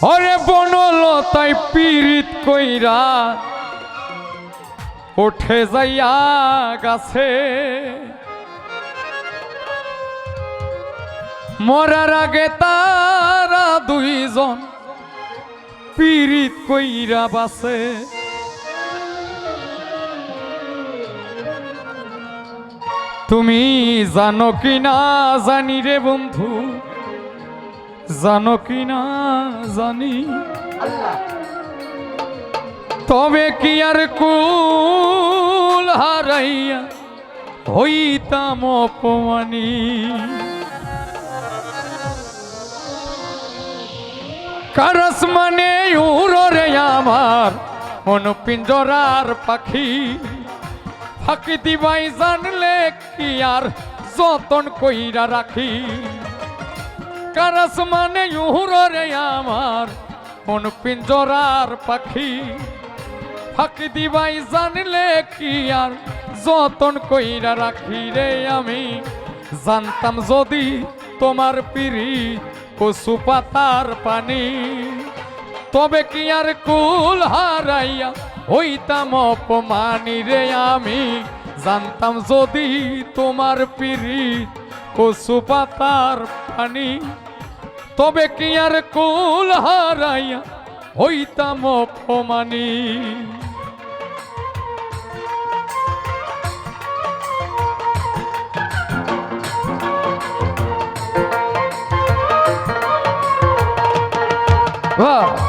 তোমায় পীড়িত কইরা। উঠে যাইয়া গাছে। মরার আগে তারা দুইজন পীড়িত কইরা বাসে। তুমি জানো কি না জানি রে বন্ধু জানো কি না জানি। তবে কি আর কুল হারাইয়া হইতাম অপমানি? কারস মানে উড়রে আমার, মন পিঞ্জরার পাখি। ফাঁকি দিবাই জানলে কি আর যতন কইরা রাখি? কারস মানে উড়রে আমার। মন পিঞ্জরার পাখি। ফাঁকি দিবাই জানলে কি আর? যতন কইরা রাখি রে আমি। জানতাম যদি তোমার পিড়ি কচু পাতার পানি। তবে কি আর কুল হারাইয়া হইতাম অপমানি রে আমি। জানতাম যদি তোমার পিড়ি কচু পাতার পানি তবে কি আর কুল হারাইয়া হইতাম অপমানি? বাহ!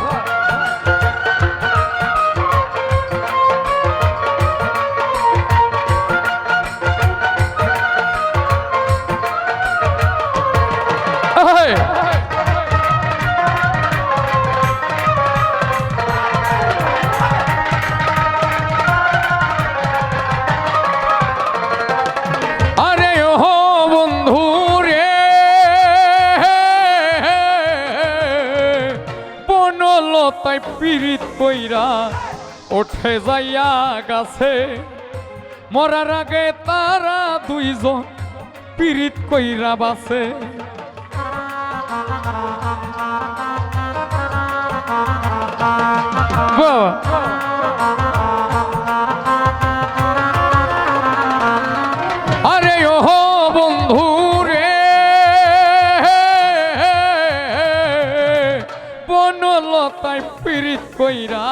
বনলতায় পীড়িত কইরা ওঠে যাইয়া গাছে। মরার আগে তারা দুইজন পীড়িত কইরা বাসে বাবা। কইরা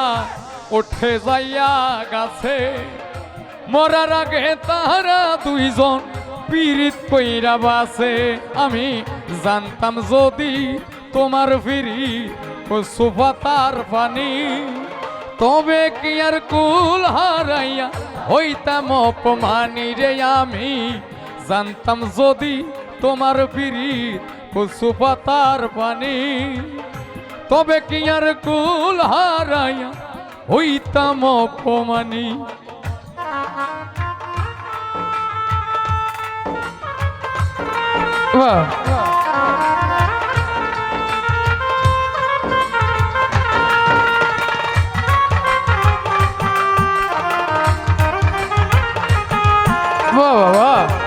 ওঠে যাইয়া গাছে। মরার আগে তাহারা দুইজন পীড়িত কইরা বাসে আমি জানতাম যদি তোমার ফিরি পাতার পানি, তবে কি আর কুল হারাইয়া হইতাম অপমানি রে আমি? জানতাম যদি তোমার ফিরি পাতার পানি তবে কি আর কুল হারাইয়া হইতাম অপমানি? বাহ। বাহ বাহ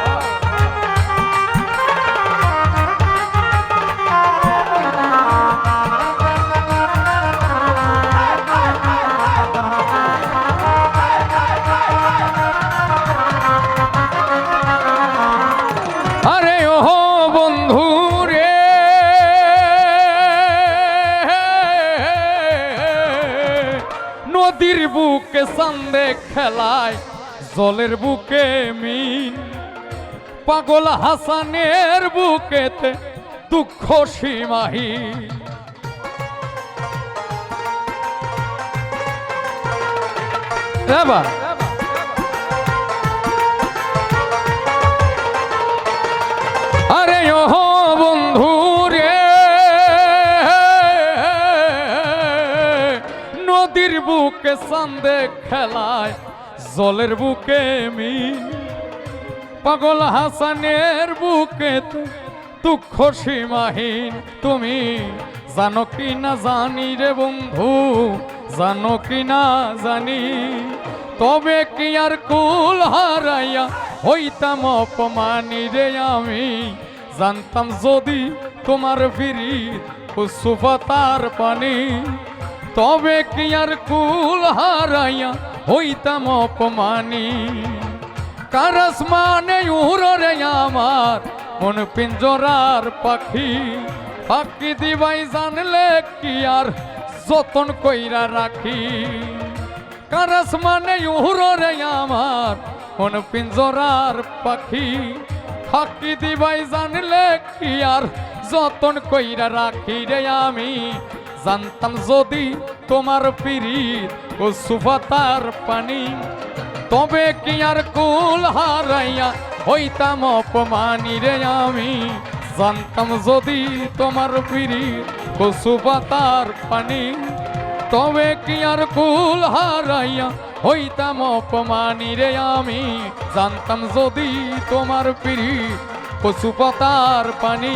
নদীর বুকে সান্দে খেলায়, জলের বুকে মিন পাগল হাসানের বুকেতে দুঃখ এবার আরে ও বন্ধু নদীর বুকে সান্দে খেলায়, জলের বুকে মি পাগল হাসানের বুকে দুঃখ সীমাহীন তুমি। জানো কি না জানি রে বন্ধু, জানো কি না জানি। তবে কি আর কুল হারাইয়া হইতাম অপমানি রে আমি? জানতাম যদি তোমার ফিরি সুফাতার পানি। তবে কি আর কুল হারাইয়া হইতাম অপমানি? কারস মানে উড়রে আমার, মন পিঞ্জরার পাখি। পাখি দিবাই জানলে কি আর যতন কইরা রাখি? কারস মানে উড়রে আমার, মন পিঞ্জরার পাখি। ফাঁকি দিবাই জানলে কি আর যতন কইরা রাখি রে আমি? জানতাম যদি তোমার পিরিত ও সুফাতার পানি, তবে কি আর কুল হারাইয়া হইতাম অপমানি রে আমি? জানতাম যদি তোমার পিরিত ও সুফাতার পানি, তবে কি আর কুল হারাইয়া হইতাম অপমানি রে আমি? জানতাম যদি তোমার পিড়ি পশুপতার পানি